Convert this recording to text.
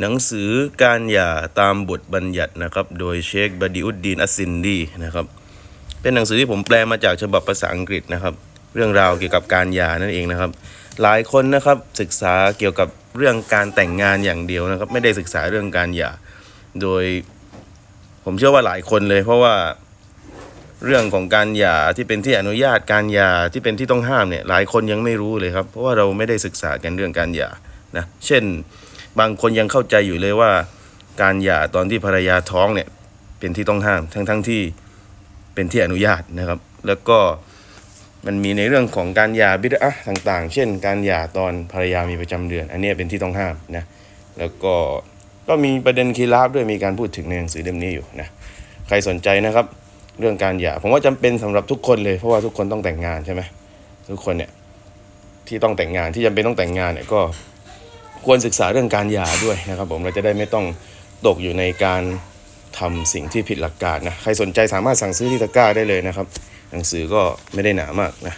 หนังสือการหย่าตามบทบัญญัตินะครับ โดยเชคบดิอุดดีนอัสซินดีนะครับ เป็นหนังสือที่ผมแปลมาจากฉบับภาษาอังกฤษนะครับ เรื่องราวเกี่ยวกับการหย่านั่นเองนะครับ หลายคนนะครับศึกษาเกี่ยวกับเรื่องการแต่งงานอย่างเดียวนะครับ ไม่ได้ศึกษาเรื่องการหย่า โดยผมเชื่อว่าหลายคนเลย เพราะว่าเรื่องของการหย่าที่เป็นที่อนุญาตการหย่าที่เป็นที่ต้องห้ามเนี่ยหลายคนยังไม่รู้เลยครับ เพราะว่าเราไม่ได้ศึกษากันเรื่องการหย่านะเช่น บางคนยังเข้าใจอยู่เลยว่า การหย่าตอนที่ภรรยาท้องเนี่ยเป็นที่ต้องห้ามทั้งทั้งๆที่เป็นที่อนุญาตนะครับ แล้วก็มันมีในเรื่องของการหย่าบิดอะต่าง ๆ เช่น การหย่าตอนภรรยามีประจำเดือน อันนี้เป็นที่ต้องห้ามนะแล้วก็ก็มีประเด็นคีราฟด้วยมีการพูดถึงในหนังสือเล่มนี้อยู่นะใครสนใจนะครับเรื่องการหย่าผมว่าจำเป็นสำหรับทุกคนเลยเพราะว่าทุกคนต้องแต่งงานใช่ไหมทุกคนเนี่ยที่ต้องแต่งงานที่จำเป็นต้องแต่งงานเนี่ยก็ ควรศึกษาเรื่องการหย่าด้วยนะครับ ผมเราจะได้ไม่ต้องตกอยู่ในการทำสิ่งที่ผิดหลักการนะใครสนใจสามารถสั่งซื้อที่ตะกร้าได้เลยนะครับ หนังสือก็ไม่ได้หนามากนะ